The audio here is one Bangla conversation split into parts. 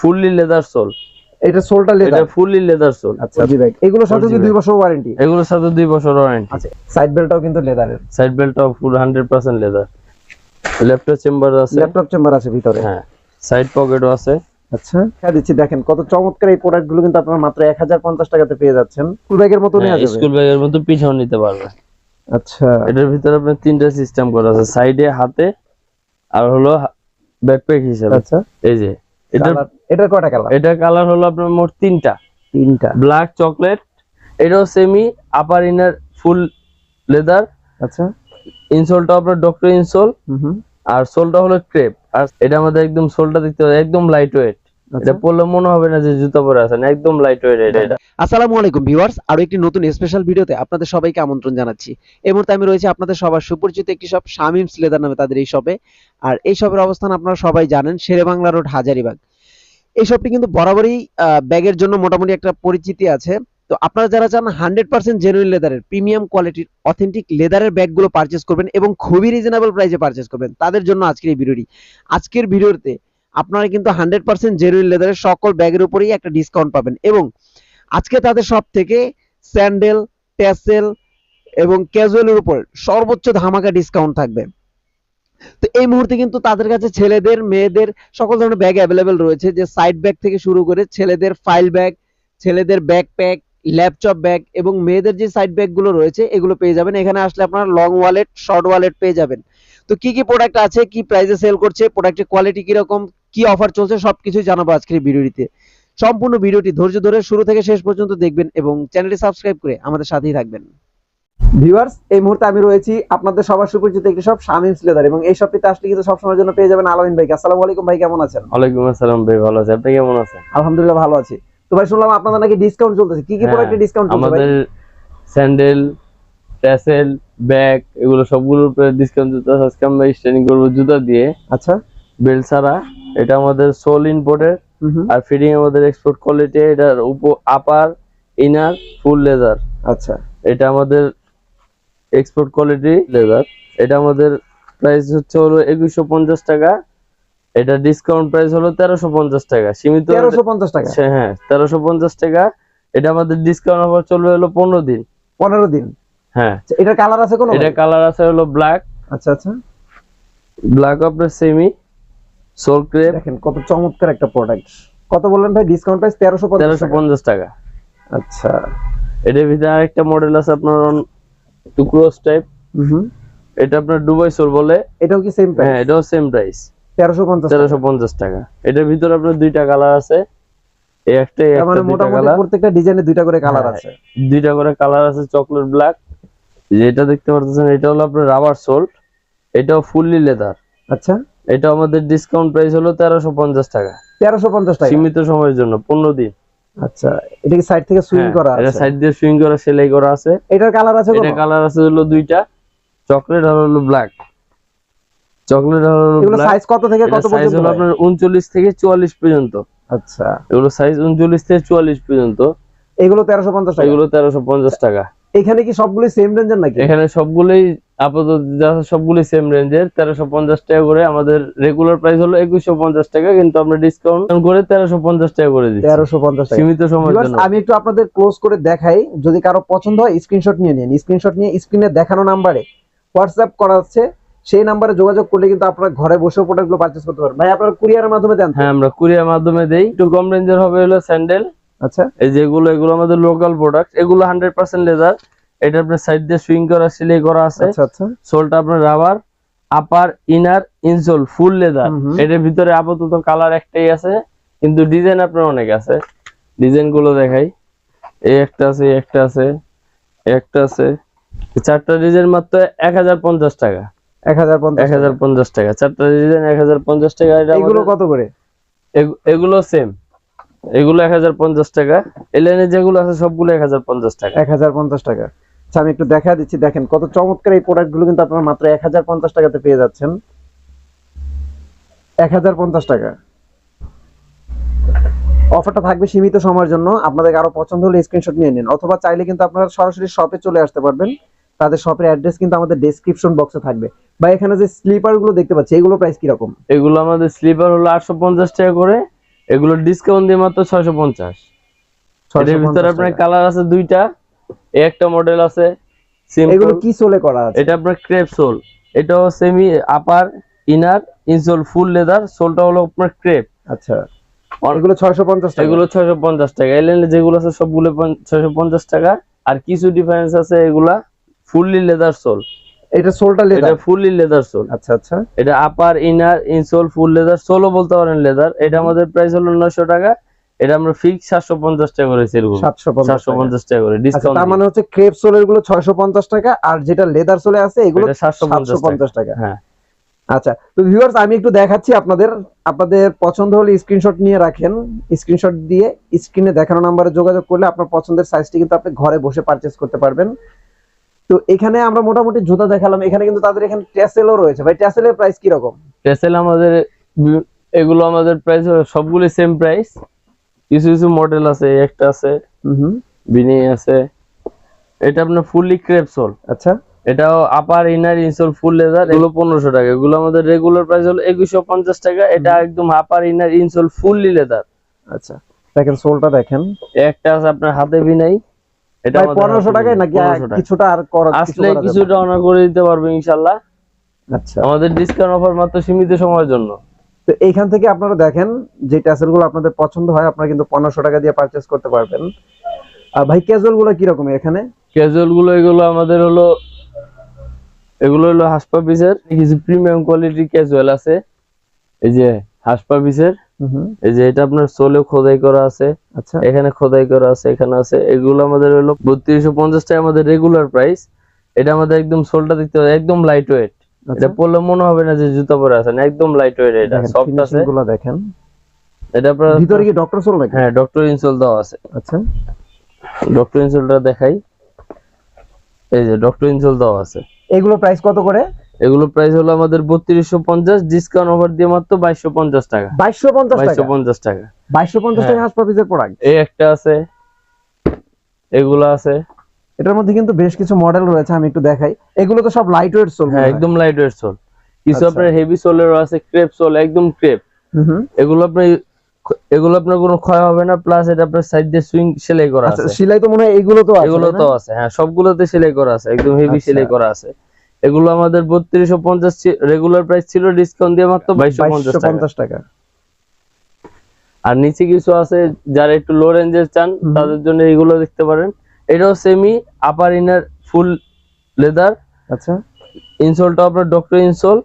Fully leather sole. এটা সোলটা লেদার? এটা ফুললি লেদার সোল। আচ্ছা জি ভাই। এগুলোর সাথে কি Original। দুই বছর ওয়ারেন্টি এগুলোর সাথে দুই বছর ওয়ারেন্টি আচ্ছা সাইড বেল্টটাও কিন্তু লেদারের সাইড বেল্টটাও ফুল হান্ড্রেড পার্সেন্ট লেদার লেফটের চেম্বার আছে। ল্যাপটপ চেম্বার আছে ভিতরে। হ্যাঁ সাইড পকেটও আছে। আচ্ছা হ্যাঁ দিচ্ছি। দেখেন কত চমৎকার এই প্রোডাক্টগুলো কিন্তু আপনারা মাত্র এক হাজার পঞ্চাশ টাকাতে পেয়ে যাচ্ছেন। ফুল ব্যাগের মতো নেওয়া যাবে স্কুল ব্যাগের মতো পিছাও নিতে পারবে। আচ্ছা। এটার ভিতরে আপনার তিনটা সিস্টেম করা আছে। সাইডে হাতে আর হলো ব্যাকপ্যাক হিসেবে। আচ্ছা। এই যে এটা এটার কয়টা কালার? এটা কালার হলো আপনার মোট তিনটা। তিনটা। ব্ল্যাক চকলেট এটাও semi upper inner full leather আচ্ছা। ইনসোলটা আপনার ডক্টর ইনসোল হুম হুম। আর সোলটা হলো ক্রেপ আর এটা আমাদের একদম সোলটা দেখতে হবে একদম লাইট ওয়েট। এটা পরলে মনে হবে না যে জুতা পরে আছেন একদম লাইট ওয়েট এটা এটা। আসসালামু আলাইকুম ভিউয়ার্স আরও একটি নতুন স্পেশাল ভিডিওতে আপনাদের সবাইকে আমন্ত্রণ জানাচ্ছি। এই মুহূর্তে আমি রয়েছে আপনাদের সবার সুপরিচিত একটি শপ শামিমস লেদার নামে তাদের এই শপে আর এই শপের অবস্থান আপনারা সবাই জানেন রোড হাজারিবাগ। এই শপটি কিন্তু বরাবরই ব্যাগের জন্য মোটামুটি একটা পরিচিতি আছে। তো আপনারা যারা চান হান্ড্রেড পার্সেন্ট জেনুইন লেদারের প্রিমিয়াম কোয়ালিটির অথেন্টিক লেদারের ব্যাগগুলো পারচেস করবেন এবং খুবই রিজনেবল প্রাইসে পারচেস করবেন তাদের জন্য আজকের এই ভিডিওটি। আজকের ভিডিওতে আপনারা কিন্তু হান্ড্রেড পার্সেন্ট জেনুইন লেদারের সকল ব্যাগের উপরেই একটা ডিসকাউন্ট পাবেন। এবং আজকে তাদের সব থেকে স্যান্ডেল, ট্যাসেল এবং ক্যাজুয়ালের উপর সর্বোচ্চ ধামাকা ডিসকাউন্ট থাকবে। তো এই মুহূর্তে কিন্তু তাদের কাছে ছেলেদের, মেয়েদের সকল ধরনের ব্যাগ অ্যাভেলেবেল রয়েছে। যে সাইড ব্যাগ থেকে শুরু করে ছেলেদের ফাইল ব্যাগ ছেলেদের ব্যাকপ্যাক ল্যাপটপ ব্যাগ এবং মেয়েদের যে সাইড ব্যাগগুলো রয়েছে, এগুলো পেয়ে যাবেন। এখানে আসলে আপনারা লং ওয়ালেট শর্ট ওয়ালেট পেয়ে যাবেন। তো কি কি প্রোডাক্ট আছে কি প্রাইসে সেল করছে প্রোডাক্টের কোয়ালিটি কীরকম কি অফার চলছে সবকিছু জানাব আজকের ভিডিওটিতে। সম্পূর্ণ ভিডিওটি ধৈর্য ধরে শুরু থেকে শেষ পর্যন্ত দেখবেন এবং চ্যানেলটি সাবস্ক্রাইব করে আমাদের সাথেই থাকবেন। ভিউয়ার্স এই মুহূর্তে আমি রয়েছি আপনাদের সবার সুপরিচিত একটি শপ শামিমস লেদার এবং এই শপটিতে আসলে কিন্তু সবসময়ের জন্য পেয়ে যাবেন আলামিন ভাই। আসসালামু আলাইকুম ভাই কেমন আছেন? ওয়ালাইকুম আসসালাম ভাই ভালো আছে। আপনি কেমন আছেন? আলহামদুলিল্লাহ ভালো আছি। তো ভাই শুনলাম আপনাদের নাকি ডিসকাউন্ট চলতেছে। কি কি হ্যাঁ, প্রোডাক্টে ডিসকাউন্ট চলছে আমাদের স্যান্ডেল ট্যাসেল ব্যাগ এগুলো সবগুলোর উপরে ডিসকাউন্ট জুতা আজকে আমরা স্ট্যান্ডিং করব জুতা দিয়ে। আচ্ছা। বেল্ট ছাড়া। এটা আমাদের সোল হুম, আর ফিটিং আমাদের এক্সপোর্ট কোয়ালিটি এটার উপ আপার ইনার ফুল লেদার আচ্ছা। এটা আমাদের এক্সপোর্ট কোয়ালিটি লেদার এটা আমাদের প্রাইস হচ্ছে হলো একুশশো পঞ্চাশ টাকা। এটা ডিসকাউন্ট প্রাইস হলো তেরোশো পঞ্চাশ টাকা। সীমিত তেরোশো পঞ্চাশ টাকা। আচ্ছা, হ্যাঁ তেরোশো পঞ্চাশ টাকা। এটা আমাদের ডিসকাউন্ট অফার চলবে হলো পনেরো দিন। পনেরো দিন। হ্যাঁ। আচ্ছা, এটার কালার আছে কোনো এটা কালার আছে হলো ব্ল্যাক আচ্ছা আচ্ছা। ব্ল্যাক আপনার সেমি সোল ক্রেপ দেখেন কত চমৎকার একটা প্রোডাক্ট কত বললেন ভাই? ডিসকাউন্ট প্রাইস তেরোশো পঞ্চাশ তেরোশো টাকা। পঞ্চাশ টাকা। আচ্ছা। এটার ভিতরে আরেকটা মডেল আছে আপনার টুক্রোস টাইপ হুম। এটা আপনার দুবাই সোল বলে। এটাও কি সেম হ্যাঁ এটাও সেম প্রাইস তেরোশো পঞ্চাশ তেরোশো পঞ্চাশ টাকা। এটার ভিতরে আপনার দুইটা কালার আছে। এই একটা এই তার একটা মানে মোটামুটি প্রত্যেকটা ডিজাইনে দুইটা করে কালার হ্যাঁ, আছে। দুইটা করে কালার আছে চকলেট ব্ল্যাক যেটা দেখতে পারতেছেন এটা হলো আপনার রাবার সোল্ট এটাও ফুললি লেদার আচ্ছা। এটা আমাদের ডিসকাউন্ট প্রাইস হলো তেরোশো পঞ্চাশ টাকা। তেরোশো পঞ্চাশ টাকা। সীমিত সময়ের জন্য পনেরো দিন। আচ্ছা এটা কি সাইড থেকে সুইং হ্যাঁ, করা এটা সাইড দিয়ে সুইং করা সেলাই করা আছে। এটার কালার আছে এটা কালার আছে হলো দুইটা চকলেট আর হলো ব্ল্যাক চকলেট আর হলো এগুলো সাইজ কত থেকে কত সাইজ পর্যন্ত হলো আপনার উনচল্লিশ থেকে চুয়াল্লিশ পর্যন্ত। আচ্ছা। এগুলো সাইজ উনচল্লিশ থেকে চুয়াল্লিশ পর্যন্ত। এগুলো তেরোশো পঞ্চাশ টাকা। এগুলো তেরোশো পঞ্চাশ টাকা। এখানে কি সবগুলো সেম রেঞ্জের নাকি? এখানে সবগুলোই আপাতত যা আছে সবগুলোই সেম রেঞ্জের তেরোশো পঞ্চাশ টাকা করে আমাদের রেগুলার প্রাইস হলো একুশশো পঞ্চাশ টাকা কিন্তু আমরা ডিসকাউন্ট করে তেরোশো পঞ্চাশ টাকা করে দিচ্ছি। তেরোশো পঞ্চাশ টাকা। সীমিত সময়ের জন্য। আমি একটু আপনাদের ক্লোজ করে দেখাই যদি কারও পছন্দ হয় স্ক্রিনশট নিয়ে নিন। স্ক্রিনশট নিয়ে স্ক্রিনে দেখানো নাম্বারে হোয়াটসঅ্যাপ করা হচ্ছে সেই নাম্বারে যোগাযোগ করলে কিন্তু আপনারা ঘরে বসে প্রোডাক্টগুলো পারচেজ করতে পারবেন। ভাই আপনারা কুরিয়ারের মাধ্যমে দেন হ্যাঁ আমরা কুরিয়ার মাধ্যমে দেই। একটু কম রেঞ্জের হবে হলো স্যান্ডেল আচ্ছা। এই যেগুলো এগুলো আমাদের লোকাল প্রোডাক্ট এগুলো হান্ড্রেড পার্সেন্ট লেদার এটা আপনার সাইড দিয়ে সুইং করা সেলাই করা আছে। আচ্ছা আচ্ছা। সোলটা আপনার rubber upper inner insole full leather. এটার ভিতরে আপাতত কালার একটাই আছে কিন্তু ডিজাইন আপনার অনেক আছে। ডিজাইনগুলো দেখাই। এই একটা আছে একটা আছে একটা আছে। চারটা ডিজাইন মাত্র এক হাজার পঞ্চাশ টাকা। এক হাজার পঞ্চাশ টাকা। চারটা ডিজাইন এক হাজার পঞ্চাশ টাকা এগুলো কত করে? এগু- এগুলো সেম এগুলো এক হাজার পঞ্চাশ টাকা। লাইনে যেগুলো আছে সবগুলো এক হাজার পঞ্চাশ টাকা। এক হাজার পঞ্চাশ টাকা। আচ্ছা আমি একটু দেখা দিচ্ছি দেখেন কত চমৎকার এই প্রোডাক্টগুলো কিন্তু আপনারা মাত্র এক হাজার পঞ্চাশ টাকাতে পেয়ে যাচ্ছেন। এক হাজার পঞ্চাশ টাকা। অফারটা থাকবে সীমিত সময়ের জন্য। আপনাদের আরও পছন্দ হলে স্ক্রিনশট নিয়ে নিন। অথবা চাইলে কিন্তু আপনারা সরাসরি শপে চলে আসতে পারবেন। তাদের শপের অ্যাড্রেস কিন্তু আমাদের ডেসক্রিপশন বক্সে থাকবে। বা এখানে যে স্লিপারগুলো দেখতে পাচ্ছি এগুলো প্রাইস কীরকম? এগুলো আমাদের স্লিপার হলো আটশো পঞ্চাশ টাকা করে। এগুলো ডিসকাউন্ট দিয়ে মাত্র ছয়শো পঞ্চাশ। এটার ভিতরে আপনার কালার আছে দুইটা একটা মডেল আছে এগুলো কি সোলে করা আছে? এটা আপনার ক্রেপ সোল এটাও semi upper inner insole full leather সোলটা হলো আপনার ক্রেপ আচ্ছা। এগুলো 650 টাকা। এগুলো ছয়শো পঞ্চাশ টাকা। এই লাইনে যেগুলো আছে সবগুলো ছয়শো পঞ্চাশ টাকা। আর কিছু ডিফারেন্স আছে এগুলা ফুললি লেদার সোল এটা সোলটা এটা লেদার ফুললি লেদার সোল। আচ্ছা আচ্ছা। এটা upper inner insole full leather সোলও বলতে পারেন লেদার এটা আমাদের প্রাইস হলো নয়শো টাকা। এটা আমরা ফিক্স সাতশো পঞ্চাশ টাকা করে সেল করব। 750 সাতশো টাকা। করে আচ্ছা ডিসকাউন্ট তার মানে হচ্ছে ক্রেপ সোলেরগুলো 650 টাকা আর যেটা লেদার সোলে আছে এগুলো সাতশো পঞ্চাশ টাকা। 750 টাকা। হ্যাঁ। আচ্ছা তো ভিউয়ার্স আমি একটু দেখাচ্ছি আপনাদের আপনাদের পছন্দ হলে স্ক্রিনশট নিয়ে রাখেন। স্ক্রিনশট দিয়ে স্ক্রিনে দেখানো নম্বরে যোগাযোগ করলে আপনার পছন্দের সাইজটি কিন্তু আপনি ঘরে বসে পারচেজ করতে পারবেন। তো এখানে আমরা মোটামুটি জুতা দেখালাম। এখানে কিন্তু তাদের এখানে ট্যাসেলও রয়েছে। ভাই ট্যাসেলের প্রাইস কি রকম টেসেল আমাদের এগুলো আমাদের প্রাইস সবগুলো সেম প্রাইস কিছু কিছু মডেল আছে একটা আছে হুম বিনি আছে। এটা আপনার ফুললি ক্রেপ সোল আচ্ছা। এটাও upper inner insole full leather এগুলো পনেরোশো টাকা। এগুলো আমাদের রেগুলার প্রাইস হলো একুশশো পঞ্চাশ টাকা। এটা একদম upper inner insole fully leather আচ্ছা। দেখেন সোলটা দেখেন। একটা আছে আপনার হাতে বিনাই এটা ভাই আমাদের পনেরোশো হাতে টাকায় নাকি কিছুটা আর করা আসলে কিছুটা অনার করে দিতে পারবে ইনশাল্লাহ। আচ্ছা। আমাদের ডিসকাউন্ট অফার মাত্র সীমিত সময়ের জন্য। তো এইখান থেকে আপনারা দেখেন যে গুলো আপনাদের পছন্দ হয় আপনারা কিন্তু পনেরোশো টাকা দিয়ে পারচেস করতে পারবেন। আর ভাই ক্যাজুয়ালগুলো কীরকম এখানে? ক্যাজুয়ালগুলো এগুলো আমাদের হলো এগুলো হলো হাসপা পিসের কিছু প্রিমিয়াম কোয়ালিটির ক্যাজুয়াল আছে। এই যে হাসপা পিসের এই যে এটা আপনার সোলে খোদাই করা আছে আচ্ছা। এখানে খোদাই করা আছে এখানে আছে। এগুলো আমাদের হলো বত্রিশশো পঞ্চাশ টাকা আমাদের রেগুলার প্রাইস এটা আমাদের একদম সোলটা দেখতে পাবে একদম লাইট ওয়েট আচ্ছা। এটা পরলে মনে হবে না যে জুতা পরে আছেন একদম লাইট ওয়েট এটা সফট আছে। গুলো দেখেন। এটা আপনার ভিতরে কি ডক্টর সোল নাকি? হ্যাঁ ডক্টর ইনসোল দেওয়া আছে। আচ্ছা। ডক্টর ইনসোলটা দেখাই। এই যে ডক্টর ইনসোল দেওয়া আছে। এগুলো প্রাইস কত করে? এগুলো প্রাইস হলো আমাদের বত্রিশশো পঞ্চাশ ডিসকাউন্ট অফার দিয়ে মাত্র বাইশশো পঞ্চাশ টাকা। বাইশশো পঞ্চাশ বাইশশো টাকা পঞ্চাশ টাকা। বাইশশো পঞ্চাশ হ্যাঁ। টাকা হাসপা পিসের প্রোডাক্ট এই একটা আছে। এগুলো আছে। এটার মধ্যে কিন্তু বেশ কিছু মডেল রয়েছে আমি একটু দেখাই। এগুলো তো সব লাইট ওয়েট সোল হ্যাঁ একদম লাইট ওয়েট সোল কিছু আচ্ছা। আপনার হেভি সোলেরও আছে ক্রেপ সোল একদম ক্রেপ এগুলো আপনার এগুলো আপনার কোনো ক্ষয় হবে না প্লাস এটা আপনার সাইড দিয়ে সুইং সেলাই করা আচ্ছা আছে। সেলাই তো মনে হয় এগুলো তো আছে এগুলো? তো আছে হ্যাঁ সবগুলোতে সেলাই করা আছে একদম হেভি আচ্ছা। সেলাই করা আছে। এগুলো আমাদের বত্রিশশো পঞ্চাশ রেগুলার প্রাইস ছিল ডিসকাউন্ট দিয়ে মাত্র বাইশশো পঞ্চাশ টাকা। 2250 টাকা। আর নিচে কিছু আছে যারা একটু লো রেঞ্জের চান তাদের জন্য এগুলো দেখতে পারেন। এটাও semi upper inner full leather আচ্ছা। ইনসোলটা আপনার ডক্টর ইনসোল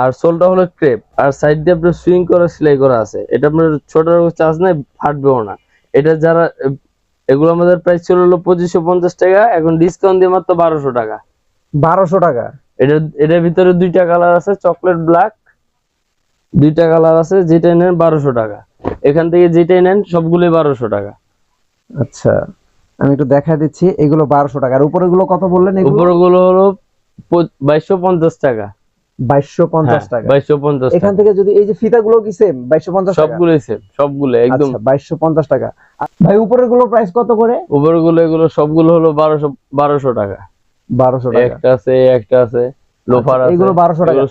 আর সোলটা হলো ক্রেপ আর সাইড দিয়ে আপনার সুইং করা সেলাই করা আছে। এটা আপনার ছোট চার্জ নাই ফাটবেও না। এটা যারা এগুলো আমাদের প্রাইস ছিল হলো পঁচিশশো পঞ্চাশ টাকা এখন ডিসকাউন্ট দিয়ে মাত্র বারোশো টাকা। বারোশো টাকা। এটা এটার ভিতরে দুইটা কালার আছে চকলেট ব্ল্যাক দুইটা কালার আছে যেটা নেন বারোশো টাকা। এখান থেকে যেটাই নেন সবগুলোই বারোশো টাকা। আচ্ছা আমি একটু দেখা দিচ্ছি এগুলো বারোশো টাকা। আর উপরে গুলো কত বললেন এগুলো? উপরে গুলো হলো বাইশশো পঞ্চাশ টাকা। বাইশশো পঞ্চাশ টাকা। বাইশশো পঞ্চাশ এখান থেকে যদি এই যে ফিতা গুলো কি সেম বাইশশো পঞ্চাশ সবগুলোই সেম সবগুলো একদম। আচ্ছা বাইশশো পঞ্চাশ টাকা। ভাই উপরেরগুলো প্রাইস কত করে? উপরে গুলো এগুলো সবগুলো হলো বারোশো বারোশো টাকা। বারোশো টাকা। একটা আছে একটা আছে। লোফার এগুলো টাকা।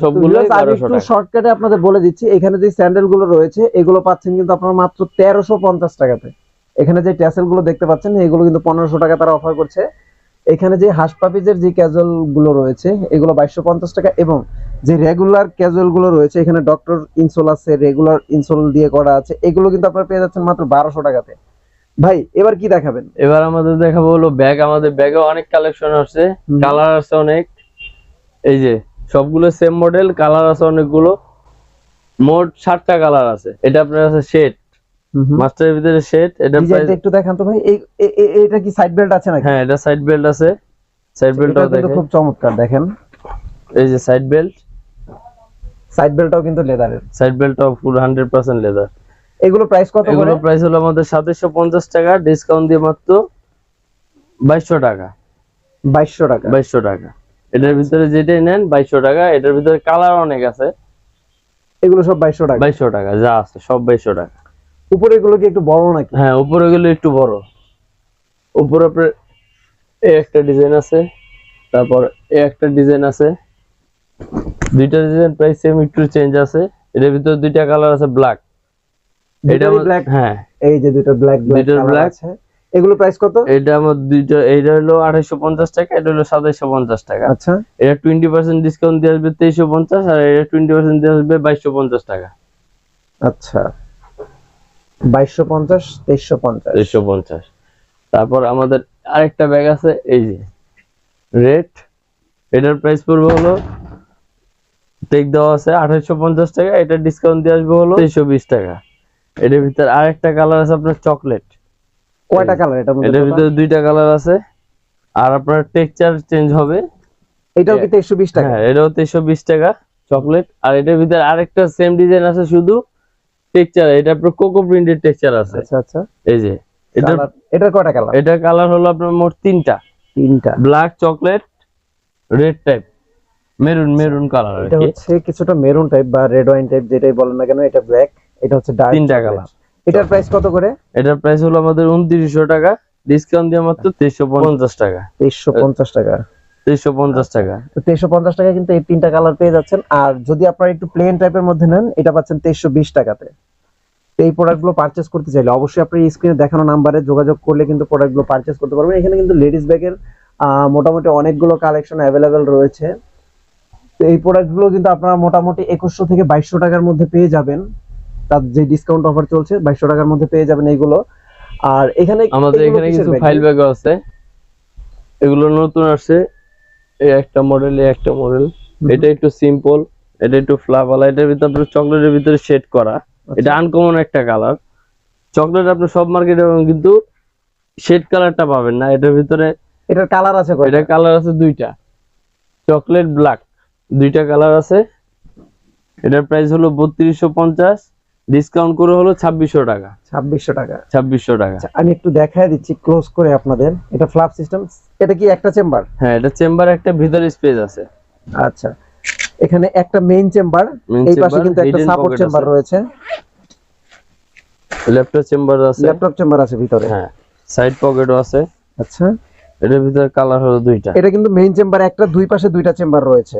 টাকা। শর্টকাটে আপনাদের বলে দিচ্ছি এখানে যে স্যান্ডেলগুলো রয়েছে এগুলো পাচ্ছেন কিন্তু আপনারা মাত্র তেরোশো পঞ্চাশ টাকাতে। এখানে যে ট্যাসেলগুলো দেখতে পাচ্ছেন এগুলো কিন্তু পনেরোশো টাকা তারা অফার করছে। এখানে যে হাসপাপিজের যে ক্যাজুয়ালগুলো রয়েছে এগুলো বাইশশো পঞ্চাশ টাকা এবং যে রেগুলার ক্যাজুয়ালগুলো রয়েছে এখানে ডক্টর ইনসোল আছে রেগুলার ইনসোল দিয়ে করা আছে এগুলো কিন্তু আপনারা পেয়ে যাচ্ছেন মাত্র বারোশো টাকাতে। ভাই এবার কি দেখাবেন? এবার আমাদের দেখাবো হলো ব্যাগ আমাদের ব্যাগে অনেক কালেকশন আছে কালার আছে অনেক। এই যে সবগুলো সেম মডেল কালার আছে অনেকগুলো। মোট ষাটটা কালার আছে। এটা আপনার আছে শেড মাস্টারের ভিতরে শেড এটা প্রাইস একটু দেখান তো ভাই। এই এটা কি সাইড বেল্ট আছে নাকি? হ্যাঁ এটা সাইড বেল্ট আছে। সাইড বেল্টটাও কিন্তু দেখে খুব চমৎকার দেখেন। এই যে সাইড বেল্ট সাইড বেল্টটাও কিন্তু লেদারের সাইড বেল্টটাও ফুল হান্ড্রেড পার্সেন্ট লেদার এগুলো প্রাইস কত এগুলো প্রাইস হলো আমাদের সাতশো পঞ্চাশ টাকা ডিসকাউন্ট দিয়ে মাত্র বাইশশো টাকা। বাইশশো টাকা। বাইশশো টাকা। এটার ভিতরে যেটাই নেন বাইশশো টাকা। এটার ভিতরে কালার অনেক আছে। এগুলো সব বাইশশো টাকা। বাইশশো টাকা যা আছে সব বাইশশো টাকা। উপরে এগুলো কি একটু বড় নাকি? হ্যাঁ উপরে গেলে একটু বড়। উপরে আপনার এই একটা ডিজাইন আছে তারপর এই একটা ডিজাইন আছে। দুইটা ডিজাইন প্রাইস সেম একটু চেঞ্জ আছে। এটার ভিতরে দুইটা কালার আছে ব্ল্যাক এটা ব্ল্যাক হ্যাঁ। এই যে দুটো ব্ল্যাক ব্ল্যাক black। আছে। এগুলো প্রাইস কত? এটা আমার দুইটা এটা হলো আঠাইশো পঞ্চাশ টাকা এটা হলো সাতাইশো পঞ্চাশ টাকা। আচ্ছা। এটা টোয়েন্টি পার্সেন্ট ডিসকাউন্ট দিয়ে আসবে তেইশশো পঞ্চাশ আর এটা টোয়েন্টি পার্সেন্ট দিয়ে আসবে বাইশশো পঞ্চাশ টাকা। আচ্ছা। বাইশশো পঞ্চাশ তেইশশো পঞ্চাশ। তেইশশো পঞ্চাশ। তারপর আমাদের আরেকটা ব্যাগ আছে এই যে। রেট এটার প্রাইস পড়বে হলো টেক দেওয়া আছে আঠাইশো পঞ্চাশ টাকা এটা ডিসকাউন্ট দিয়ে আসবে হলো তেইশশো বিশ টাকা। এটার ভিতর আরেকটা কালার আছে আপনার চকলেট কয়টা কালার এটা এটার ভিতরে দুইটা কালার আছে। আর আপনার টেক্সচার চেঞ্জ হবে। এটাও কি তেইশশো বিশ টাকা? হ্যাঁ এটাও তেইশশো বিশ টাকা চকলেট আর এটার ভিতরে আরেকটা সেম ডিজাইন আছে শুধু টেক্সচার এটা আপনার কোকো প্রিন্টের টেক্সচার আছে। আচ্ছা আচ্ছা। এই যে এটা এটা কয়টা কালার এটা কালার হলো আপনার মোট তিনটা। তিনটা। Black chocolate red type maroon maroon colour এটা হচ্ছে কিছুটা মেরুন টাইপ বা রেড ওয়াইন টাইপ যেটাই বলেন না কেন এটা ব্ল্যাক এটা হচ্ছে ডার্ক তিনটা কালার। এটার প্রাইস কত করে? এটার প্রাইস হলো আমাদের উনত্রিশশো টাকা ডিসকাউন্ট দিয়ে মাত্র তেইশশো পঞ্চাশ টাকা। তেইশশো পঞ্চাশ টাকা। তেইশশো পঞ্চাশ টাকা। টাকা কিন্তু এই তিনটা কালার পেয়ে যাচ্ছেন। আর যদি আপনারা একটু প্লেন টাইপের মধ্যে নেন এটা পাচ্ছেন তেইশশো বিশ টাকাতে। এই প্রোডাক্টগুলো পারচেস করতে চাইলে অবশ্যই আপনি স্ক্রিনে দেখানো নাম্বারে যোগাযোগ করলে কিন্তু প্রোডাক্টগুলো পারচেস করতে পারবেন। এখানে কিন্তু লেডিস ব্যাগের মোটামুটি অনেকগুলো কালেকশন অ্যাভেলেবেল রয়েছে। তো এই প্রোডাক্টগুলো কিন্তু আপনারা মোটামুটি একুশশো থেকে বাইশশো টাকার মধ্যে পেয়ে যাবেন। তার যে ডিসকাউন্ট অফার চলছে বাইশশো টাকার মধ্যে পেয়ে যাবেন এইগুলো। আর এখানে আমাদের এখানে কিছু ফাইল ব্যাগ আছে। এগুলো নতুন আসছে। এই একটা মডেল এই একটা মডেল এটা একটু সিম্পল এটা একটু ফ্লাওয়ালা এটার ভিতরে আপনার চকলেটের ভিতরে শেড করা। আচ্ছা। এটা আনকমন একটা কালার চকলেট আপনি সব মার্কেটে কিন্তু শেড কালারটা পাবেন না। এটার ভিতরে এটার কালার আছে এটা কালার আছে দুইটা। চকলেট ব্ল্যাক দুইটা কালার আছে। এটার প্রাইস হলো বত্রিশশো পঞ্চাশ। ডিসকাউন্ট করে হলো ছাব্বিশশো টাকা। ছাব্বিশশো টাকা। ছাব্বিশশো টাকা। আচ্ছা আমি একটু দেখায় দিচ্ছি ক্লোজ করে আপনাদের। এটা ফ্ল্যাপ সিস্টেম এটা কি একটা চেম্বার হ্যাঁ এটা চেম্বার একটা ভিতরে স্পেস আছে। আচ্ছা এখানে একটা মেইন চেম্বার এই পাশে কিন্তু একটা সাপোর্ট চেম্বার রয়েছে। ল্যাপটপ চেম্বার আছে। ল্যাপটপ চেম্বার আছে ভিতরে। হ্যাঁ সাইড পকেটও আছে। আচ্ছা। এটার ভিতরে কালার হলো দুইটা। এটা কিন্তু মেইন চেম্বার একটা দুই পাশে দুইটা চেম্বার রয়েছে।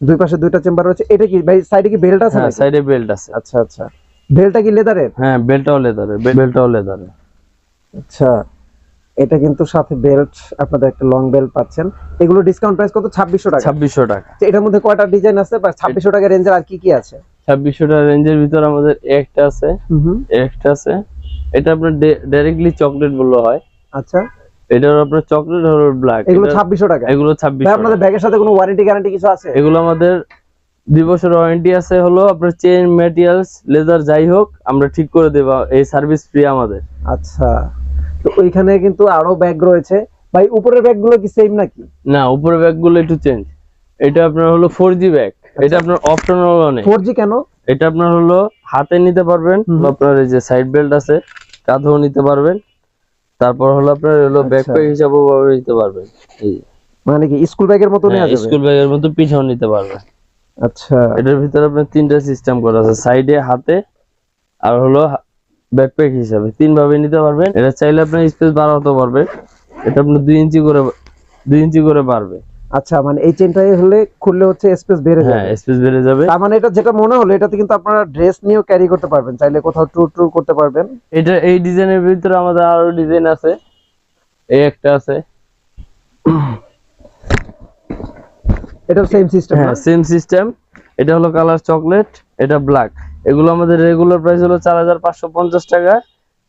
দুই পাশে দুইটা চেম্বার রয়েছে। এটা কি ভাই সাইডে কি বেল্ট আছে হ্যাঁ সাইডে বেল্ট আছে। আচ্ছা আচ্ছা। বেল্টটা কি লেদারের হ্যাঁ বেল্টটাও লেদারে বেল্টটাও লেদারে আচ্ছা এটা কিন্তু সাথে বেল্ট আপনাদের একটা লং বেল্ট পাচ্ছেন। এগুলো ডিসকাউন্ট প্রাইস কত? ছাব্বিশশো টাকা। ছাব্বিশশো টাকা। এটার মধ্যে কয়টা ডিজাইন আছে? বা ছাব্বিশশো টাকা রেঞ্জের আর কি কি আছে? ছাব্বিশশো টাকা রেঞ্জের ভিতরে আমাদের একটা আছে। একটা আছে। এটা আপনার ডাইরেক্টলি চকলেট বলল হয়। আচ্ছা। এটার আপনার চকলেট হলো ব্ল্যাক এগুলো ছাব্বিশশো টাকা। এগুলো ভাই ছাব্বিশশো আপনাদের ব্যাগের সাথে কোনো ওয়ারেন্টি গ্যারান্টি কিছু আছে? এগুলো আমাদের দুই বছর ওয়ারেন্টি আছে হলো আপনার চেন ম্যাটেরিয়ালস লেদার যাই হোক আমরা ঠিক করে দেবো এই সার্ভিস ফ্রি আমাদের। আচ্ছা। তো ওইখানে কিন্তু আরও ব্যাগ রয়েছে। ভাই উপরের ব্যাগগুলো কি সেম নাকি? না উপরে ব্যাগগুলো একটু চেঞ্জ এটা আপনার হলো ফোর জি ব্যাগ এটা আপনার অপশনাল অনেক। ফোর জি কেন? এটা আপনার হলো হাতে নিতে পারবেন আপনার এই যে সাইড বেল্ট আছে কাঁধেও নিতে পারবেন। তারপর হলো আপনার হলো আচ্ছা। ব্যাকপ্যাক হিসাবেও ব্যবহার নিতে পারবে। এই মানে কি স্কুল ব্যাগের মতো নেওয়া যাবে? স্কুল ব্যাগের মতো পিছাও নিতে পারবে। আচ্ছা। এটার ভিতরে আপনার তিনটা সিস্টেম করা আছে সাইডে হাতে আর হলো ব্যাকপ্যাক হিসাবে। তিন ভাবে নিতে পারবেন। এটা চাইলে আপনার স্পেস বাড়াতে পারবে। এটা আপনার দুই ইঞ্চি করে দুই ইঞ্চি করে বাড়বে। আচ্ছা মানে এই চেনটাই হলে খুললে হচ্ছে স্পেস বেড়ে হ্যাঁ যাবে। স্পেস বেড়ে যাবে। তার মানে এটা যেটা মনে হলো এটাতে কিন্তু আপনারা ড্রেস নিয়েও ক্যারি করতে পারবেন। চাইলে কোথাও ট্যুর ট্যুর করতে পারবেন। এটা এই ডিজাইনের ভিতরে আমাদের আরও ডিজাইন আছে। এই একটা আছে। এটা সেম সিস্টেম হ্যাঁ সেম সিস্টেম এটা হলো কালার চকলেট এটা ব্ল্যাক এগুলো আমাদের রেগুলার প্রাইস হলো চার হাজার পাঁচশো পঞ্চাশ টাকা।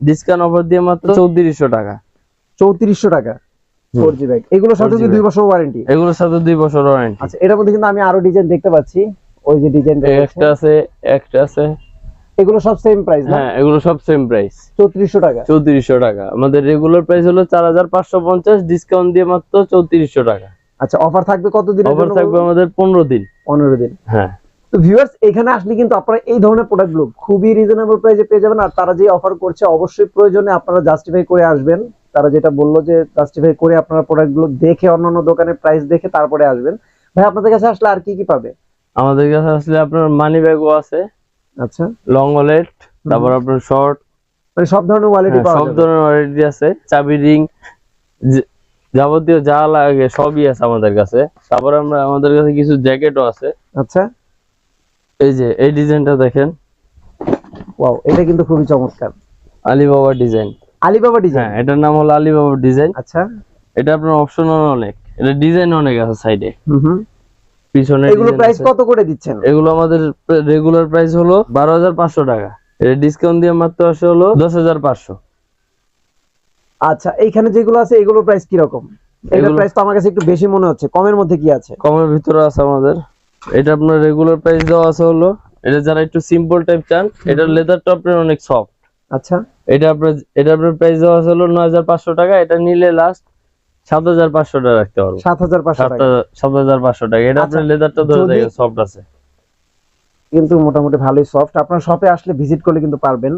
ডিসকাউন্ট অফার দিয়ে মাত্র চৌত্রিশশো টাকা। চৌত্রিশশো টাকা। Four G bag. এগুলোর সাথে কি দুই বছর ওয়ারেন্টি এগুলোর সাথে দুই বছর ওয়ারেন্টি আচ্ছা এটার মধ্যে কিন্তু আমি আরও ডিজাইন দেখতে পাচ্ছি। ওই যে ডিজাইন একটা আছে একটা আছে। এগুলো সব সেম প্রাইস না? হ্যাঁ এগুলো সব সেম প্রাইস চৌত্রিশশো টাকা। চৌত্রিশশো টাকা। আমাদের রেগুলার প্রাইস হলো চার হাজার পাঁচশো পঞ্চাশ ডিসকাউন্ট দিয়ে মাত্র চৌত্রিশশো টাকা। আচ্ছা অফার থাকবে অফার থাকবে আমাদের পনেরো দিন। পনেরো দিন। হ্যাঁ। তো ভিউয়ার্স এখানে আসলে কিন্তু আপনারা এই ধরনের প্রোডাক্টগুলো খুবই রিজনেবল প্রাইসে পেয়ে যাবেন। আর তারা যে অফার করছে অবশ্যই প্রয়োজনে আপনারা জাস্টিফাই করে আসবেন। তারা যেটা বলল যে জাস্টিফাই করে আপনারা প্রোডাক্টগুলো দেখে অন্যান্য দোকানে প্রাইস দেখে তারপরে আসবেন। ভাই আপনাদের কাছে আসলে আর কি কি পাবে? আমাদের কাছে আসলে আপনার মানি ব্যাগও আছে। আচ্ছা। লং ওয়ালেট তারপর আপনার শর্ট মানে সব ধরনের কোয়ালিটি পাওয়া হ্যাঁ, সব ধরনের ওয়ারেন্টি আছে। চাবি রিং যাবতীয় যা লাগে সবই আছে আমাদের কাছে। তারপর আমরা আমাদের কাছে কিছু জ্যাকেটও আছে। আচ্ছা। এই যে এই ডিজাইনটা দেখেন। ওয়াও এটা কিন্তু খুবই চমৎকার। আলিবাবা ডিজাইন আলিবাবা ডিজাইন হ্যাঁ এটার নাম হলো আলিবাবা ডিজাইন আচ্ছা। এটা আপনার অপশন অনেক। এটা ডিজাইন অনেক আছে সাইডে হুম হুম। পিছনে এগুলো প্রাইস। কত করে দিচ্ছেন? এগুলো আমাদের রেগুলার প্রাইস হলো বারো হাজার পাঁচশো টাকা। এটা ডিসকাউন্ট দিয়ে মাত্র আসে হলো দশ হাজার পাঁচশো। আচ্ছা এইখানে যেগুলো আছে এগুলোর প্রাইস কি রকম এগুলোর প্রাইস তো আমার কাছে একটু বেশি মনে হচ্ছে। কমের মধ্যে কি আছে? কমের ভিতরে আছে আমাদের। এটা আপনার রেগুলার প্রাইস দেওয়া আছে হলো। এটা যারা একটু সিম্পল টাইপ চান এটা লেদারটা আপনার অনেক সফট আচ্ছা। এটা আপনার এটা আপনার প্রাইস দেওয়া হলো নয় হাজার পাঁচশো টাকা এটা নিলে লাস্ট সাত হাজার পাঁচশো টাকা রাখতে পারব। সাত হাজার সাত টাকা। হাজার- সাত হাজার পাঁচশো টাকা। এটা আপনার আচ্ছা, লেদারটা ধরে দেখে সফট আছে। কিন্তু মোটামুটি ভালোই সফট আপনার শপে আসলে ভিজিট করলে কিন্তু পারবেন।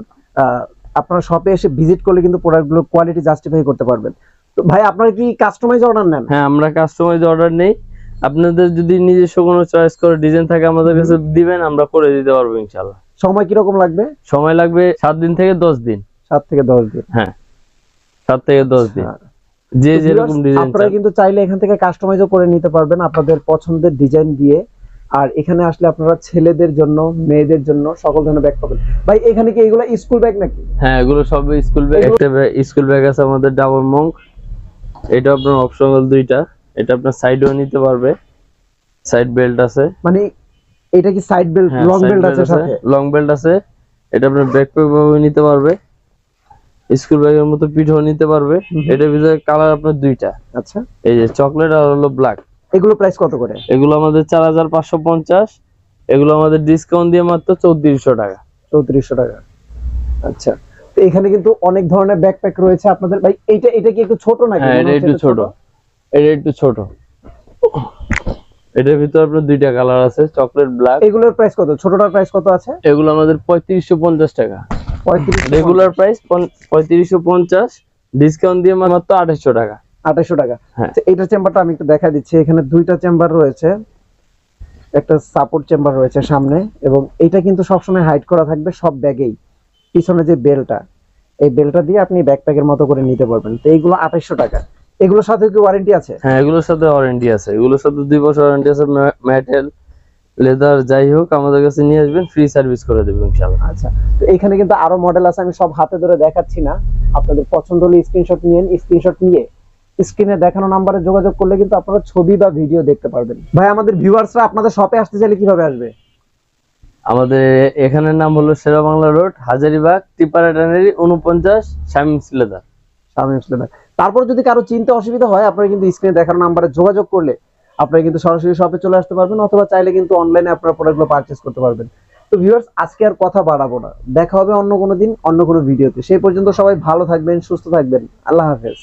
আপনার শপে এসে ভিজিট করলে কিন্তু প্রোডাক্টগুলো কোয়ালিটি জাস্টিফাই করতে পারবেন। তো ভাই আপনারা কি কাস্টমাইজ অর্ডার নেন? হ্যাঁ আমরা কাস্টমাইজ অর্ডার নেই। আপনাদের যদি নিজস্ব কোনো চয়েস করে ডিজাইন থাকে আমাদের কাছে দিবেন আমরা করে দিতে পারব ইনশাল্লাহ সময় কীরকম লাগবে? সময় লাগবে সাত দিন থেকে দশ দিন। সাত থেকে দশ দিন। হ্যাঁ সাত থেকে দশ দিন। আচ্ছা। যে যেরকম ডিজাইন আপনারা কিন্তু চাইলে এখান থেকে কাস্টমাইজও করে নিতে পারবেন আপনাদের পছন্দের ডিজাইন দিয়ে। আর এখানে আসলে আপনারা ছেলেদের জন্য মেয়েদের জন্য সকল ধরনের ব্যাগ পাবেন। ভাই এখানে কি এগুলো স্কুল ব্যাগ নাকি? হ্যাঁ এগুলো সব স্কুল ব্যাগ একটা স্কুল ব্যাগ আছে আমাদের ডাবল মঙ্ক এটা আপনার অপশনাল দুইটা। এটা আপনার সাইডেও নিতে পারবে। সাইড বেল্ট আছে। মানে এটা কি সাইড বেল্ট লং বেল্ট আছে সাথে? লং বেল্ট আছে। এটা আপনার ব্যাকপ্যাক ভাবে নিতে পারবে। স্কুল ব্যাগের মতো পিঠও নিতে পারবে। এটার ভিতরে কালার আপনার দুইটা। আচ্ছা। এই যে চকলেট আর হলো ব্ল্যাক এগুলো প্রাইস কত করে? এগুলো আমাদের চার হাজার পাঁচশো পঞ্চাশ। এগুলো আমাদের ডিসকাউন্ট দিয়ে মাত্র চৌত্রিশশো টাকা। চৌত্রিশশো টাকা। আচ্ছা। তো এখানে কিন্তু অনেক ধরনের ব্যাকপ্যাক রয়েছে আপনাদের। ভাই এইটা এটা কি একটু ছোট নাকি? হ্যাঁ এটা একটু ছোট। এটা একটু ছোট। এটার ভিতরে আপনার দুইটা কালার আছে চকলেট ব্ল্যাক। এগুলোর প্রাইস কত? ছোটটার প্রাইস কত আছে? এগুলো আমাদের পঁয়ত্রিশশো পঞ্চাশ টাকা। রেগুলার প্রাইস পঁয়ত্রিশশো পঞ্চাশ ডিসকাউন্ট দিয়ে মাত্র আঠাশশো টাকা। আঠাশশো টাকা। হ্যাঁ। আচ্ছা, এইটার চেম্বারটা আমি একটু দেখা দিচ্ছি। এখানে দুইটা চেম্বার রয়েছে। একটা সাপোর্ট চেম্বার রয়েছে সামনে এবং এটা কিন্তু সবসময় হাইড করা থাকবে সব ব্যাগেই। পিছনে যে বেলটা এই বেলটা দিয়ে আপনি ব্যাকপ্যাকের মতো করে নিতে পারবেন। তো এইগুলো আঠাশশো টাকা। এগুলোর সাথে কি ওয়ারেন্টি আছে? হ্যাঁ এগুলোর সাথে ওয়ারেন্টি আছে। এগুলোর সাথে দুই বছর ওয়ারেন্টি আছে মেটেল লেদার যাই হোক আমাদের কাছে নিয়ে আসবেন ফ্রি সার্ভিস করে দেবো ইনশাল্লাহ আচ্ছা তো এখানে কিন্তু আরও মডেল আছে আমি সব হাতে ধরে দেখাচ্ছি না। আপনাদের পছন্দ হলে স্ক্রিনশট নিয়ে স্ক্রিনশট নিয়ে স্ক্রিনে দেখানো নাম্বারে যোগাযোগ করলে কিন্তু আপনারা ছবি বা ভিডিও দেখতে পারবেন। ভাই আমাদের ভিউয়ার্সরা আপনাদের শপে আসতে চাইলে কীভাবে আসবে? আমাদের এখানের নাম হলো শেরা বাংলা রোড হাজারিবাগ টিপারা টানেরি উনপঞ্চাশ শামিমস লেদার শামীম সুলেমান তারপর যদি কারও চিনতে অসুবিধা হয়, আপনারা কিন্তু স্ক্রিনে দেখার নাম্বারে যোগাযোগ করলে আপনারা কিন্তু সরাসরি শপে চলে আসতে পারবেন, অথবা চাইলে কিন্তু অনলাইনে আপনারা প্রোডাক্টগুলো পারচেস করতে পারবেন। তো ভিউয়ার্স আজকে আর কথা বাড়াবো না। দেখা হবে অন্য কোনো দিন, অন্য কোনো ভিডিওতে সেই পর্যন্ত সবাই ভালো থাকবেন, সুস্থ থাকবেন। আল্লাহ হাফেজ।